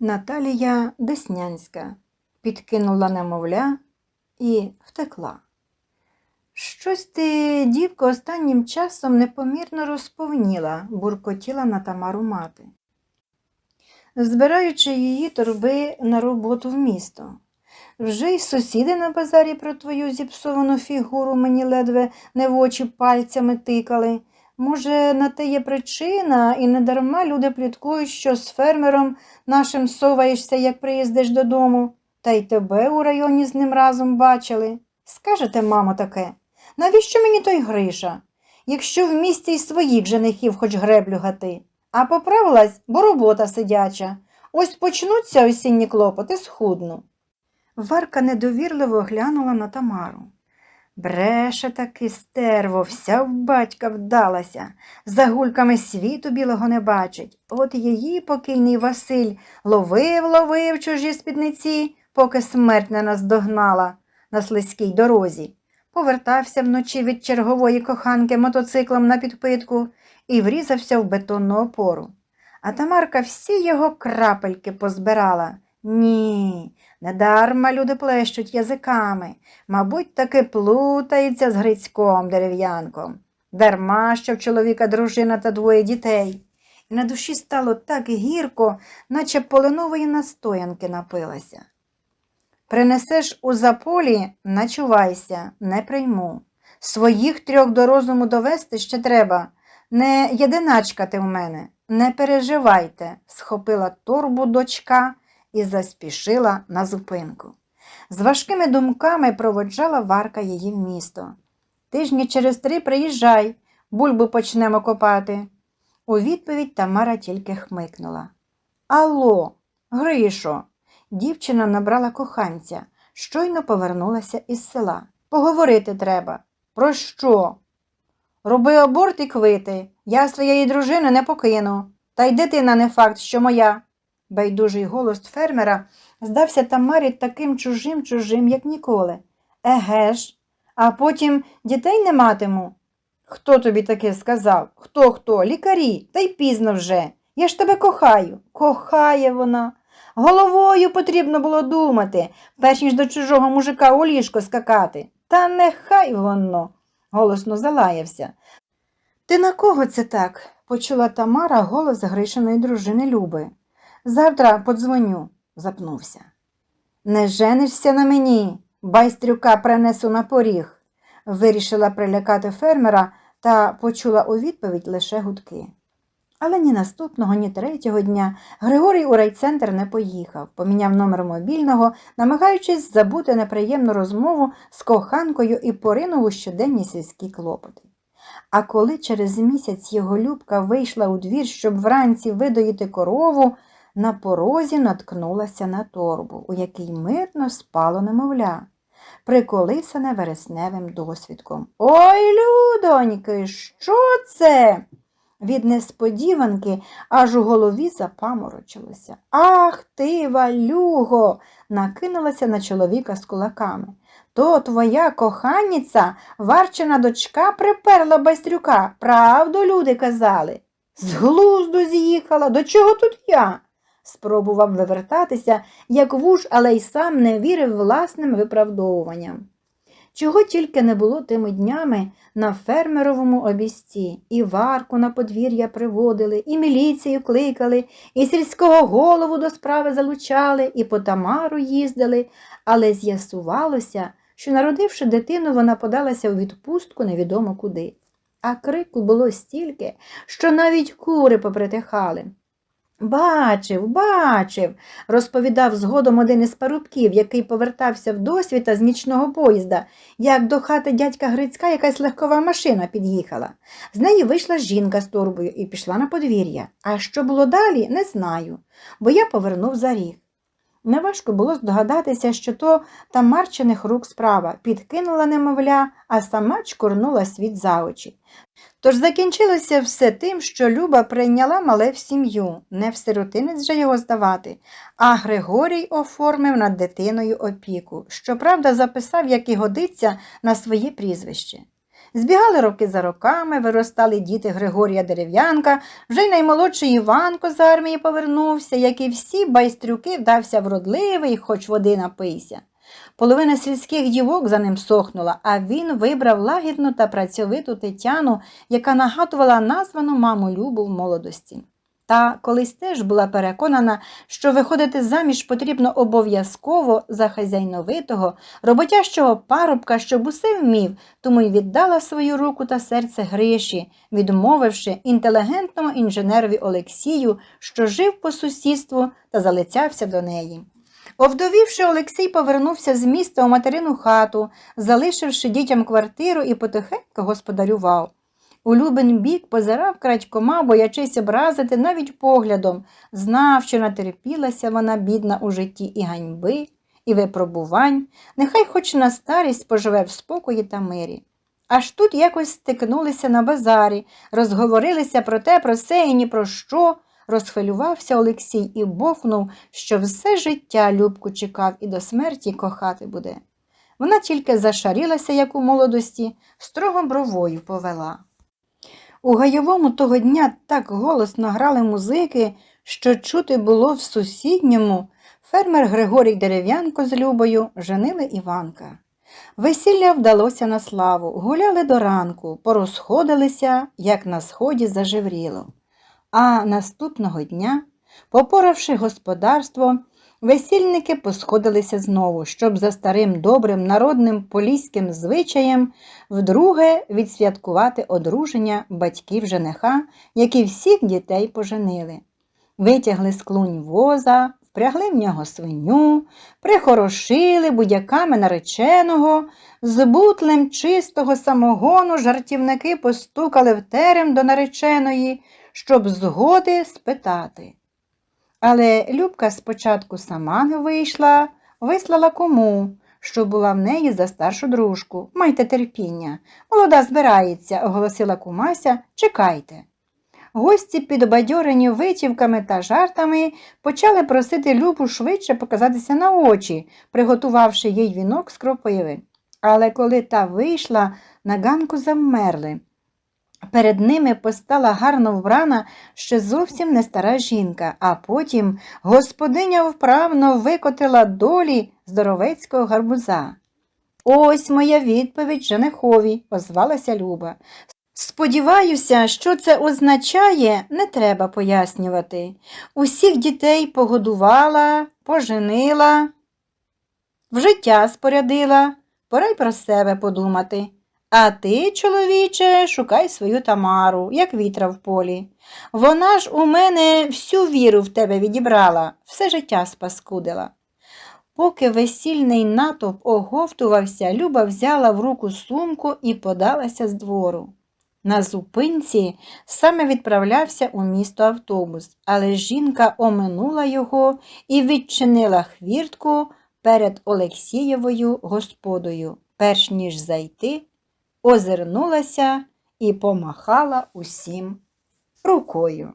Наталія Деснянська підкинула немовля і втекла. Щось ти, дівко, останнім часом непомірно розповніла, буркотіла на Тамару мати. Збираючи її торби на роботу в місто. Вже й сусіди на базарі про твою зіпсовану фігуру мені ледве не в очі пальцями тикали. Може, на те є причина, і недарма люди пліткують, що з фермером нашим соваєшся, як приїздиш додому, та й тебе у районі з ним разом бачили. Скажете, мамо, таке, навіщо мені той Гриша, якщо в місті й своїх женихів хоч греблю гати? А поправилась, бо робота сидяча. Ось почнуться осінні клопоти, схудну. Варка недовірливо глянула на Тамару. Бреше таки стерво, вся в батька вдалася, за гульками світу білого не бачить. От її покійний Василь ловив, ловив чужі спідниці, поки смерть не наздогнала на слизькій дорозі. Повертався вночі від чергової коханки мотоциклом на підпитку і врізався в бетонну опору. А Тамарка всі його крапельки позбирала. Ні, недарма люди плещуть язиками. Мабуть, таки плутається з Грицьком дерев'янком. Дарма, що в чоловіка дружина та двоє дітей. І на душі стало так гірко, наче полинової настоянки напилася. Принесеш у заполі, начувайся, не прийму. Своїх трьох до розуму довести ще треба. Не єдиначкати в мене, не переживайте, схопила торбу дочка і заспішила на зупинку. З важкими думками проводжала Варка її в місто. Тижні через три приїжджай, бульбу почнемо копати. У відповідь Тамара тільки хмикнула. Алло, Гришо, дівчина набрала коханця, щойно повернулася із села. Поговорити треба. Про що? Роби аборт і квити. Я своєї дружини не покину. Та й дитина не факт, що моя. Байдужий голос фермера здався Тамарі таким чужим чужим, як ніколи. Еге ж, а потім дітей не матиму. Хто тобі таке сказав? Хто хто? Лікарі, та й пізно вже. Я ж тебе кохаю. Кохає вона. Головою потрібно було думати, перш ніж до чужого мужика у ліжко скакати. Та нехай воно, голосно залаявся. Ти на кого це так? почула Тамара голос Гришиної дружини Люби. Завтра подзвоню, запнувся. Не женишся на мені, байстрюка принесу на поріг, вирішила прилякати фермера та почула у відповідь лише гудки. Але ні наступного, ні третього дня Григорій у райцентр не поїхав, поміняв номер мобільного, намагаючись забути неприємну розмову з коханкою і поринув у щоденні сільські клопоти. А коли через місяць його Любка вийшла у двір, щоб вранці видоїти корову, на порозі наткнулася на торбу, у якій мирно спало немовля, приколисане вересневим досвідком. Ой, людоньки, що це? Від несподіванки аж у голові запаморочилося. Ах ти, валюго, накинулася на чоловіка з кулаками. То твоя коханіця, варчена дочка, приперла байстрюка. Правду люди казали. З глузду з'їхала, до чого тут я? Спробував вивертатися, як вуж, але й сам не вірив власним виправдовуванням. Чого тільки не було тими днями на фермеровому обісті, і варку на подвір'я приводили, і міліцію кликали, і сільського голову до справи залучали, і по Тамару їздили, але з'ясувалося, що, народивши дитину, вона подалася у відпустку невідомо куди. А крику було стільки, що навіть кури попритихали. Бачив, бачив, розповідав згодом один із парубків, який повертався в досвіта з нічного поїзда, як до хати дядька Грицька якась легкова машина під'їхала. З неї вийшла жінка з торбою і пішла на подвір'я. А що було далі, не знаю, бо я повернув за ріг. Неважко було здогадатися, що то Тамарчиних рук справа підкинула немовля, а сама чкурнула світ за очі. Тож закінчилося все тим, що Люба прийняла мале в сім'ю, не в сиротинець же його здавати, а Григорій оформив над дитиною опіку, щоправда, записав, як і годиться, на своє прізвище. Збігали роки за роками, виростали діти Григорія Дерев'янка, вже й наймолодший Іванко з армії повернувся, як і всі байстрюки вдався вродливий, хоч води напийся. Половина сільських дівок за ним сохнула, а він вибрав лагідну та працьовиту Тетяну, яка нагадувала названу маму Любу в молодості. Та колись теж була переконана, що виходити заміж потрібно обов'язково за хазяйновитого, роботящого парубка, щоб усе вмів, тому й віддала свою руку та серце Гриші, відмовивши інтелігентному інженерові Олексію, що жив по сусідству та залицявся до неї. Овдовівши, Олексій повернувся з міста у материну хату, залишивши дітям квартиру і потихеньку господарював. У Любин бік позирав крадькома, боячись образити навіть поглядом, знав, що натерпілася вона бідна у житті і ганьби, і випробувань, нехай хоч на старість поживе в спокої та мирі. Аж тут якось стикнулися на базарі, розговорилися про те, про се і ні про що. Розхвилювався Олексій і бовкнув, що все життя Любку чекав і до смерті кохати буде. Вона тільки зашарілася, як у молодості, строго бровою повела. У гайовому того дня так голосно грали музики, що чути було в сусідньому. Фермер Григорій Дерев'янко з Любою женили Іванка. Весілля вдалося на славу, гуляли до ранку, порозходилися, як на сході зажевріло. А наступного дня, попоравши господарство, весільники посходилися знову, щоб за старим добрим народним поліським звичаєм вдруге відсвяткувати одруження батьків жениха, які всіх дітей поженили. Витягли з клунь воза, впрягли в нього свиню, прихорошили будяками нареченого, з бутлем чистого самогону жартівники постукали в терем до нареченої, щоб згоди спитати. Але Любка спочатку сама не вийшла, вислала кому, що була в неї за старшу дружку. Майте терпіння. Молода збирається, оголосила кумася, чекайте. Гості, підбадьорені витівками та жартами, почали просити Любу швидше показатися на очі, приготувавши їй вінок з кропиви. Але коли та вийшла, на ганку завмерли. Перед ними постала гарно вбрана ще зовсім не стара жінка, а потім господиня вправно викотила долі здоровецького гарбуза. Ось моя відповідь женихові, озвалася Люба. Сподіваюся, що це означає, не треба пояснювати. Усіх дітей погодувала, поженила, в життя спорядила, пора й про себе подумати. А ти, чоловіче, шукай свою Тамару, як вітра в полі. Вона ж у мене всю віру в тебе відібрала, все життя спаскудила. Поки весільний натовп оговтувався, Люба взяла в руку сумку і подалася з двору. На зупинці саме відправлявся у місто автобус, але жінка оминула його і відчинила хвіртку перед Олексієвою господою, перш ніж зайти, озирнулася і помахала усім рукою.